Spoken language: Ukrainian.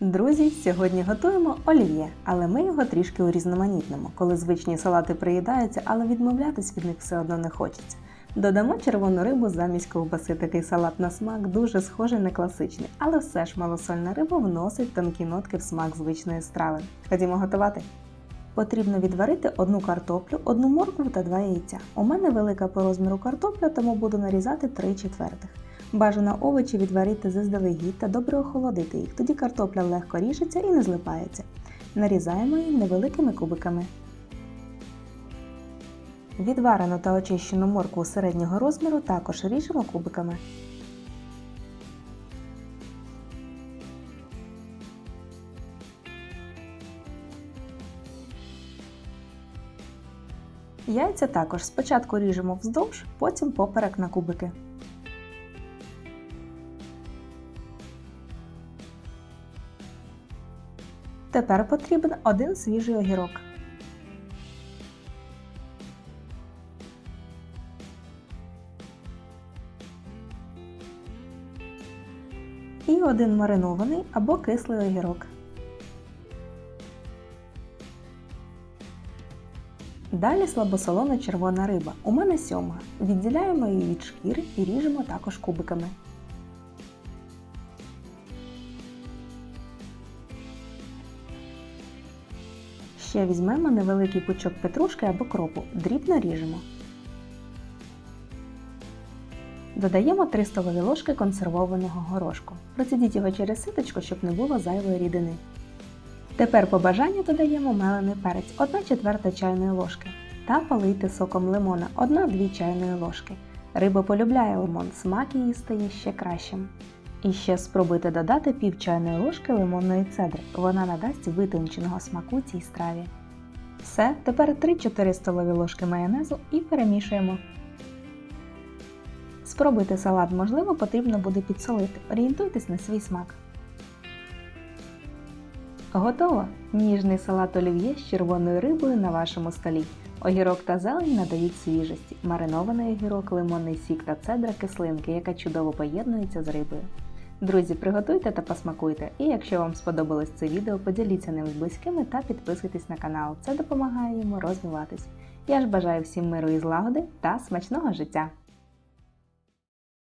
Друзі, сьогодні готуємо олів'є, але ми його трішки урізноманітнимо, коли звичні салати приїдаються, але відмовлятись від них все одно не хочеться. Додамо червону рибу замість ковбаси. Такий салат на смак дуже схожий на класичний, але все ж малосольна риба вносить тонкі нотки в смак звичної страви. Ходімо готувати. Потрібно відварити одну картоплю, одну моркву та два яйця. У мене велика по розміру картопля, тому буду нарізати 3 четвертих. Бажано овочі відварити заздалегідь та добре охолодити їх, тоді картопля легко ріжеться і не злипається. Нарізаємо її невеликими кубиками. Відварену та очищену моркву середнього розміру також ріжемо кубиками. Яйця також спочатку ріжемо вздовж, потім поперек на кубики. Тепер потрібен один свіжий огірок. І один маринований або кислий огірок. Далі слабосолона червона риба. У мене сьомга. Відділяємо її від шкіри і ріжемо також кубиками. Ще візьмемо невеликий пучок петрушки або кропу, дрібно ріжемо. Додаємо 3 столові ложки консервованого горошку. Процідіть його через ситочко, щоб не було зайвої рідини. Тепер по бажанню додаємо мелений перець 1 четверта чайної ложки та полийте соком лимона 1-2 чайної ложки. Риба полюбляє лимон, смак її стає ще кращим. І ще спробуйте додати пів чайної ложки лимонної цедри. Вона надасть витонченого смаку цій страві. Все, тепер 3-4 столові ложки майонезу і перемішуємо. Спробуйте салат, можливо, потрібно буде підсолити. Орієнтуйтесь на свій смак. Готово! Ніжний салат олів'є з червоною рибою на вашому столі. Огірок та зелень надають свіжість, маринований огірок, лимонний сік та цедра кислинки, яка чудово поєднується з рибою. Друзі, приготуйте та посмакуйте. І якщо вам сподобалось це відео, поділіться ним з близькими та підписуйтесь на канал. Це допомагає йому розвиватись. Я ж бажаю всім миру і злагоди та смачного життя!